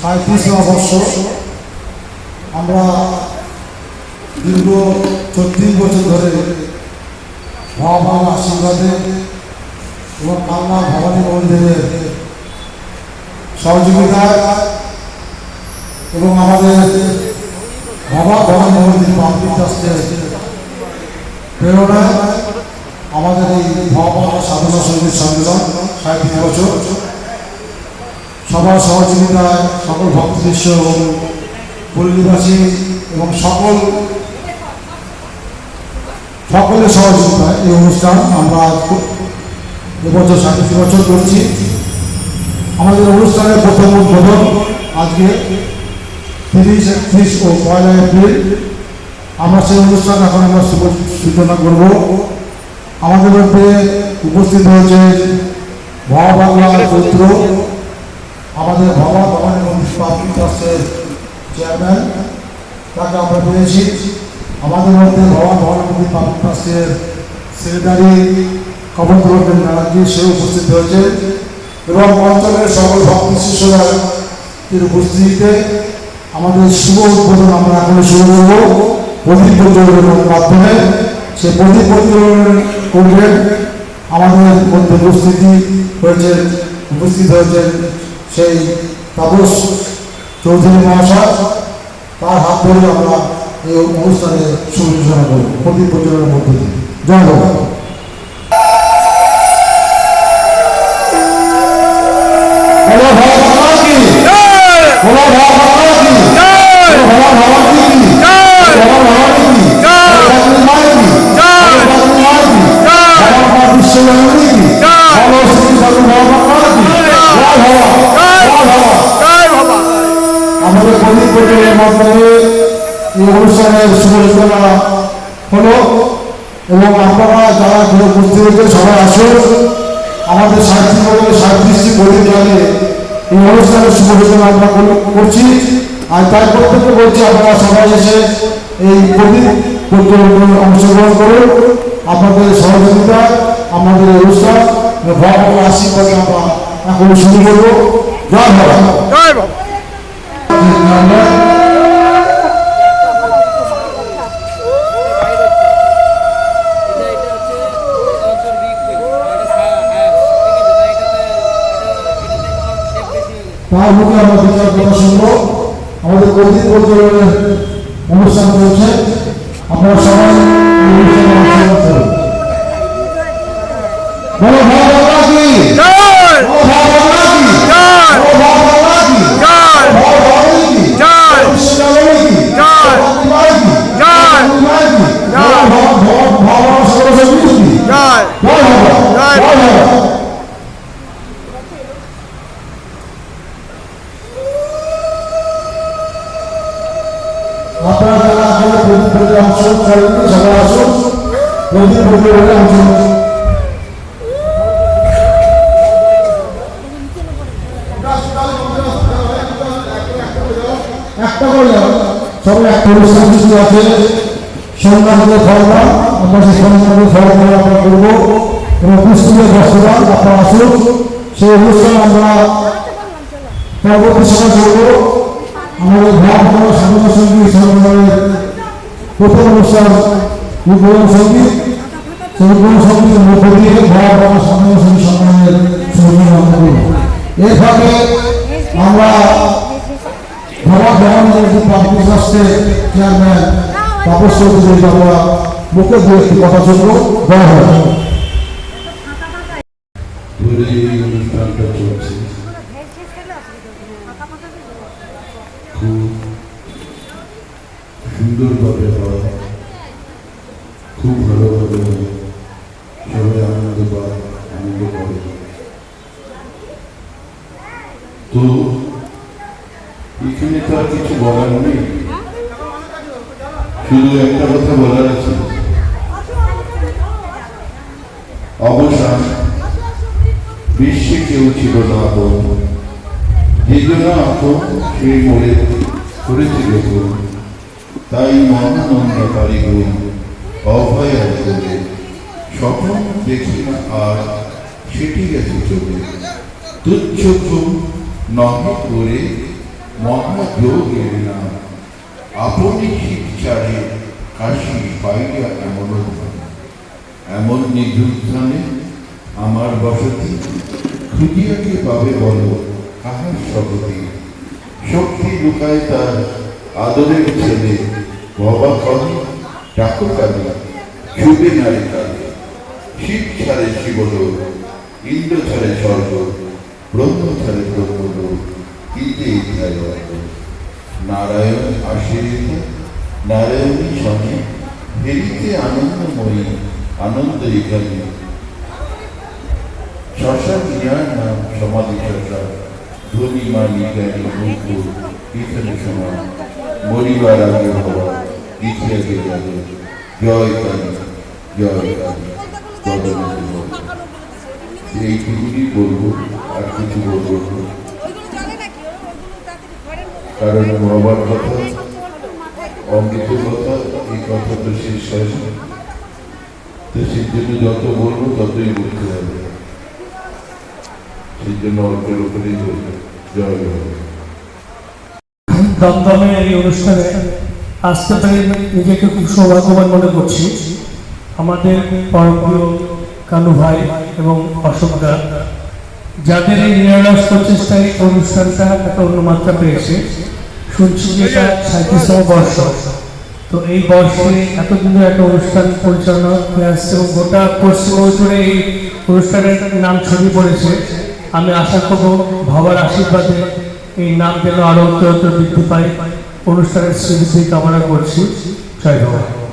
সাঁত্রিশতম বর্ষ আমরা দীর্ঘ ছত্রিশ বছর ধরে মহামার আশীর্বাদে এবং কান্না ভবানী মন্দিরের সহযোগিতায় এবং আমাদের বাবা ভবানী মন্দির পাবলিক ট্রাস্টের প্রেরণায় আমাদের এই মহামার সাধনা সংগীত সম্মেলন সাঁত্রিশ বছর। সবার সহযোগিতায় সকল ভক্তদৃশ্য এবং পল্লীবাসী এবং সকল সকলের সহযোগিতায় এই অনুষ্ঠান আমরা এবছর সাঁত্রিশ বছর করছি। আমাদের অনুষ্ঠানের প্রথম উদ্বোধন আজকে তিরিশ, একত্রিশ ও পয়লা এপ্রিল। আমরা সেই অনুষ্ঠান এখন আমরা সূচনা করব। আমাদের মধ্যে উপস্থিত হয়েছে মহাবাংলার পুত্র আমাদের বাবা ভবানী মন্দির পাবলিক ট্রাস্টের চেয়ারম্যান তাকে আমরা পেয়েছি। আমাদের মধ্যে বাবা ভবানী মন্দির পাবলিক ট্রাস্টের সেক্রেটারি কমল কমলপ্রবেন ব্যানার্জি সে উপস্থিত হয়েছে। এবং অঞ্চলের সকল ভক্ত এর উপস্থিতিতে আমাদের শুভ উদ্বোধন আমরা এখন শুরু করব। প্রদীপ প্রজ্বলনের মাধ্যমে। সে প্রদীপ প্রজ্বলন করবেন। আমাদের মধ্যে উপস্থিতি হয়েছে, উপস্থিত হয়েছেন সেই তাপস চৌধুরী মহাশয় তার হাত ধরে আমরা এই অনুষ্ঠানে সূচনা করব প্রদীপ প্রজ্বলনের মধ্য দিয়ে। জয় বাবা বলো। ভগবান কি বলো ভগবান কি বলো ভগবান কি বলো ভগবান কি ভগবান মাই কি ভগবান মাই কি ভগবান বিশ্বজননী কি বলো শ্রী সাধু ভগবান কি জয়। ভগবান আমাদের প্রদীপ প্রজ্বলের মাধ্যমে এই অনুষ্ঠানের শুভসূচনা হলো এবং আপনারা যারা এখানে উপস্থিত হয়েছেন সবাই আসুন। আমাদের সাহিত্য বলে সাঁত্রিশটি প্রদীপ জ্বালিয়ে এই অনুষ্ঠানের শুভসূচনা আমরা করছি। আর তাই প্রত্যেককে বলছি, আপনারা সবাই এসে এই প্রদীপ প্রজ্বলনে অংশগ্রহণ করুন। আপনাদের সহযোগিতা, আমাদের অনুষ্ঠান ভগবানের আশীর্বাদে আমরা এখন শুরু করব। জয় ভগবান। জয় বাবা তার মুখে আমরা বিচার কথা শুনব। আমাদের প্রদীপ প্রজ্বলনের অনুষ্ঠান চলছে। আপনারা সবাই অনুষ্ঠানে অংশগ্রহণ করুন। আপনারা যারা আসলে প্রদীপ প্রজ্বলনে অংশগ্রহণ করেননি সবাই আসুন প্রদীপ প্রজ্বলনে অংশগ্রহণ একটা করে সবাই একটা অনুষ্ঠান কিছু আছে সন্ধ্যাকে ফলনা আমরা সেই আসুন সেই অনুষ্ঠান আমরা পরবর্তী সময় করব আমাদের ভারত সাধনা সংগীত সম্মেলনের প্রথম অনুষ্ঠান উদ্বোধন সংগীত সেই উদ্বোধন সঙ্গীতের মধ্য দিয়ে ভারত সাধনা সংগীত সম্মেলনের সংগীত করব এর ফলে আমরা ভারত ভবনের পাবলিক ট্রাস্টের চেয়ারম্যান কথা শুনব। সুন্দরভাবে হয়। খুব ভালোভাবে হয়। সবাই আনন্দ পায়, আনন্দ করে। তো এখানে তো আর কিছু বলার নেই। শুধু একটা কথা বলার আছে। অবসান বিশ্বে কেউ ছিল না আপন যে জন্য আপন সেই মরে করেছিল। তাই মহানন্দ কারিগর অভয় করে স্বপ্ন দেখি না আর সেটি গেছে চলে তুচ্ছ নহে করে মহাযোগের নাম আপনি শিক্ষারে কাশি পাইয়া এমন এমন স্থানে আমার বসতি খুঁজিয়া কে পাবে বলো, কাহার শপথে শক্তি লুকায় তার আদরের ছেলে বাবা কবে ডাকো কালে শুভে নারী কালে শিব ছাড়ে শিবলোক ইন্দ্র ছাড়ে স্বর্গ, ব্রহ্ম ছাড়ে ব্রহ্মলোক, ইতে অর্থ। নারায়ণ আশীর্বিত নারায়ণী স্বামী ফেরিতে আনন্দময়ী আনন্দ এখানে শশা মিয়ার নাম সমাধি শশা, ধনী জ্ঞানী মুকুর এখানে সমান মরিবার আগে হওয়া ইতিহাসে যাবে জয় কালী জয় কালী। বলব, আর বলব কারণ কথা কথা এই কথা শেষ হয়। যত বলব, ততই বলতে হবে। সেই জন্য অল্পের উপরেই জয় জয় দমদমে এই অনুষ্ঠানে আসতে পেরে নিজেকে খুব সৌভাগ্যবান মনে করছি। আমাদের পরমপ্রিয় কানু ভাই এবং অশোক দা যাদের এই নিরলস প্রচেষ্টায় অনুষ্ঠানটা একটা অন্য মাত্রা পেয়েছে। শুনছি যে এটা সাঁত্রিশতম বর্ষ। তো এই বর্ষে এতদিন একটা অনুষ্ঠান পরিচালনা হয়ে আসছে এবং গোটা পশ্চিমবঙ্গ জুড়ে এই অনুষ্ঠানের নাম ছড়িয়ে পড়েছে। আমি আশা করব ভাবার আশীর্বাদে এই নাম যেন আরও উত্তর বৃদ্ধি পায় অনুষ্ঠানের স্মৃতি কামনা করছি। জয় বাবা